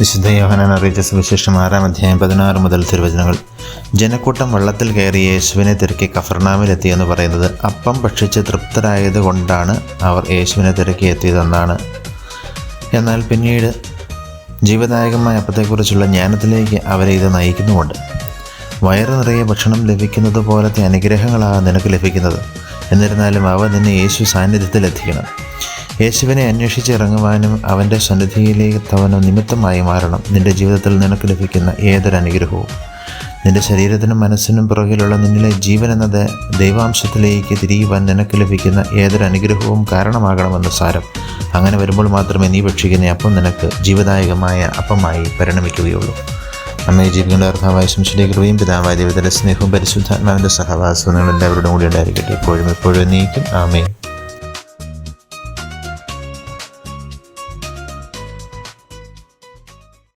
വിശുദ്ധ യോഹനാൻ അറിയിച്ച സുവിശേഷം ആറാം അധ്യായം പതിനാറ് മുതൽ തിരുവചനങ്ങൾ. ജനക്കൂട്ടം വള്ളത്തിൽ കയറി യേശുവിനെ തിരക്കി കഫർണാമിലെത്തിയെന്ന് പറയുന്നത് അപ്പം ഭക്ഷിച്ച് തൃപ്തരായത് കൊണ്ടാണ് അവർ യേശുവിനെ തിരക്കി എത്തിയതെന്നാണ്. എന്നാൽ പിന്നീട് ജീവദായകമായ അപ്പത്തെക്കുറിച്ചുള്ള ജ്ഞാനത്തിലേക്ക് അവരെ ഇത് നയിക്കുന്നുമുണ്ട്. വയറ് നിറയെ ഭക്ഷണം ലഭിക്കുന്നത് പോലത്തെ അനുഗ്രഹങ്ങളാണ് നിനക്ക് ലഭിക്കുന്നത്. എന്നിരുന്നാലും അവ നിന്നെ യേശു സാന്നിധ്യത്തിലെത്തിക്കണം യേശുവിനെ അന്വേഷിച്ച് ഇറങ്ങുവാനും അവന്റെ സന്നിധിയിലേക്ക് തവനോ നിമിത്തമായി മാറണം. നിന്റെ ജീവിതത്തിൽ നിനക്ക് ലഭിക്കുന്ന ഏതൊരു അനുഗ്രഹവും. നിന്റെ ശരീരത്തിനും മനസ്സിനും പുറകിലുള്ള നിന്നിലെ ജീവൻ എന്നത് ദൈവാംശത്തിലേക്ക് തിരിയുവാൻ നിനക്ക് ലഭിക്കുന്ന ഏതൊരു അനുഗ്രഹവും കാരണമാകണമെന്ന് സാരം. അങ്ങനെ വരുമ്പോൾ മാത്രമേ നീ ഭക്ഷിക്കുന്ന അപ്പം നിനക്ക് ജീവദായകമായ അപ്പമായി പരിണമിക്കുകയുള്ളൂ. നമ്മെ ജീവിക്കുന്ന അർത്ഥാവായ ശംശിയുടെ കൃപയും പിതാവായ ദൈവത്തിന്റെ സ്നേഹവും പരിശുദ്ധാത്മാവിന്റെ സഹവാസവും നിങ്ങൾ എല്ലാവരുടെ കൂടി ഉണ്ടായിരിക്കട്ടെ. എപ്പോഴും എപ്പോഴും നീക്കും ആമേ